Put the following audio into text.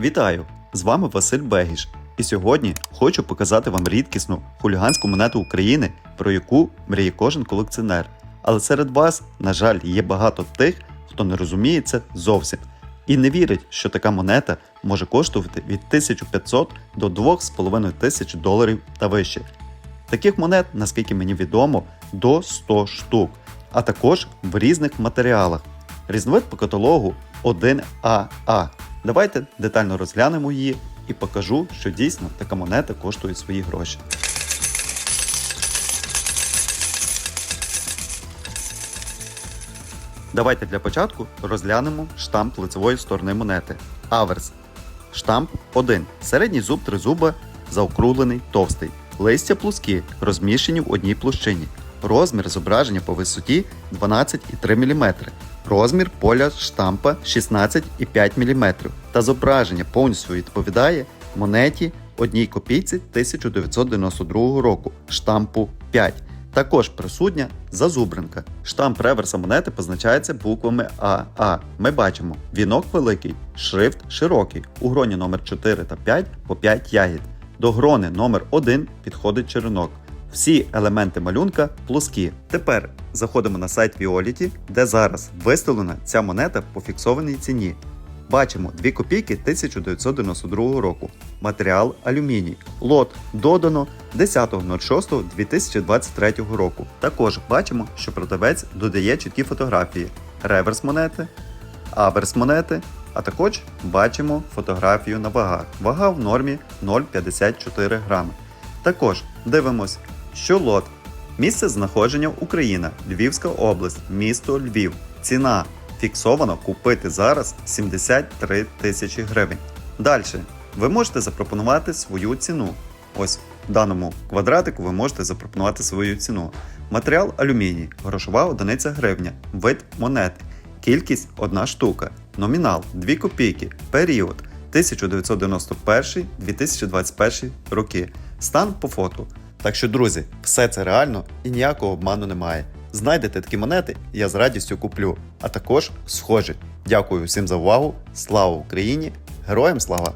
Вітаю! З вами Василь Бегіш. І сьогодні хочу показати вам рідкісну хуліганську монету України, про яку мріє кожен колекціонер. Але серед вас, на жаль, є багато тих, хто не розуміє це зовсім і не вірить, що така монета може коштувати від 1500 до 2500 доларів та вище. Таких монет, наскільки мені відомо, до 100 штук, а також в різних матеріалах. Різновид по каталогу 1АА. Давайте детально розглянемо її і покажу, що дійсно така монета коштує свої гроші. Давайте для початку розглянемо штамп лицевої сторони монети. Аверс. Штамп 1. Середній зуб тризуба заокруглений, товстий. Листя плоскі, розміщені в одній площині. Розмір зображення по висоті 12,3 мм. Розмір поля штампа 16,5 мм. Та зображення повністю відповідає монеті одній копійці 1992 року штампу 5. Також присутня зазубринка. Штамп реверса монети позначається буквами АА. Ми бачимо вінок великий, шрифт широкий. У гроні номер 4 та 5 по 5 ягід. До грони номер 1 підходить черенок. Всі елементи малюнка плоскі. Тепер заходимо на сайт Violet, де зараз виставлена ця монета по фіксованій ціні. Бачимо 2 копійки 1992 року. Матеріал алюміній. Лот додано 10.06.2023 року. Також бачимо, що продавець додає чіткі фотографії реверс монети, аверс монети, а також бачимо фотографію на вагах. Вага в нормі 0,54 грами. Також дивимось, що лот. Місце знаходження Україна, Львівська область, місто Львів. Ціна фіксовано купити зараз 73 тисячі гривень. Далі ви можете запропонувати свою ціну. Ось в даному квадратику ви можете запропонувати свою ціну. Матеріал алюміній, грошова одиниця гривня, вид монети, кількість 1 штука, номінал 2 копійки, період 1991-2021 роки, стан по фото. Так що, друзі, все це реально і ніякого обману немає. Знайдете такі монети, я з радістю куплю, а також схожі. Дякую всім за увагу. Слава Україні! Героям слава!